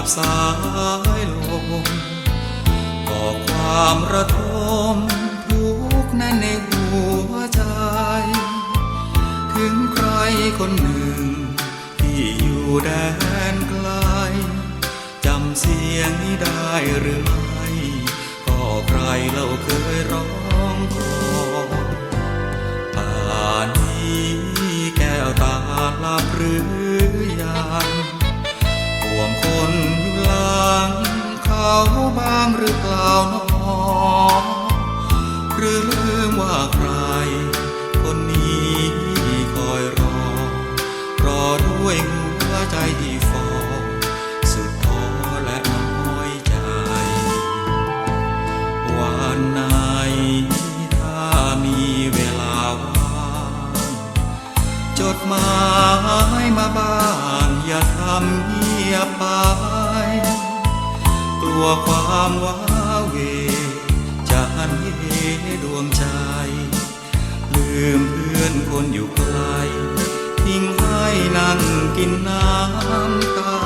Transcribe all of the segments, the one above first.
กับสายลมก่อความระทมทุกข์แน่นในหัวใจ ถึงใครคนหนึ่ง ที่อยู่แดนไกลจำเสียงนี้ได้หรือไม่ก็ใครเราเคยร้องขอป่านนี้แก้วตาหลับหรือางหรือเปล่าหนอหรือลืมว่าใคร คนนี้คอยรอ รอด้วยหัวใจที่ฟอสุดท้อและน้อยใจ วันไหนถ้ามีเวลาว่างจดหมายมาบ้างอย่าทำเงียบไปกลัวความ ความว้าเวจะหันเหดวงใจ ลืมเพื่อนคนอยู่ไกล ทิ้งให้นั่งกินน้ำตา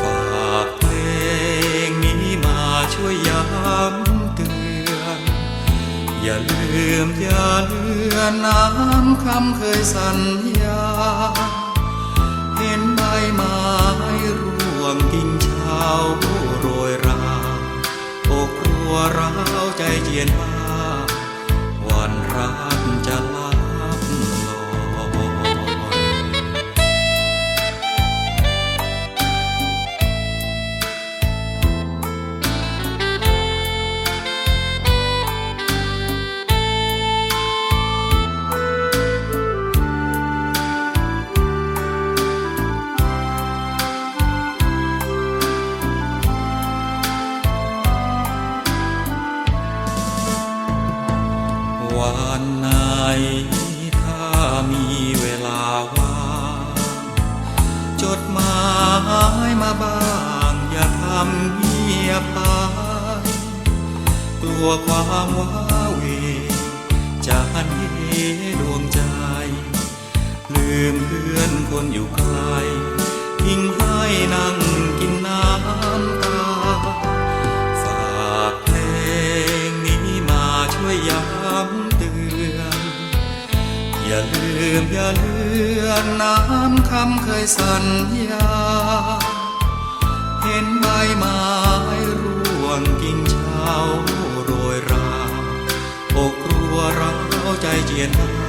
ฝากเพลงนี้มาช่วยย้ำเตือน อย่าลืมอย่าเลือนน้ำคำเคยสัญญา เห็นใบไม้ร่วงกิ่งเช้าาว วันไหนถ้ามีเวลาว่างจดหมายมาบ้าง อย่าทำเงียบไปกลัวความว้าเวจะหันเหดวงใจ ลืมเพื่อนคนอยู่ไกลทิ้งให้นั่ง อย่าลืมอย่าเลือนน้ำคำเคยสัญญา เห็นใบไม้ร่วงกิ่งเช้าโรยราอกรัวเราใจเจียนา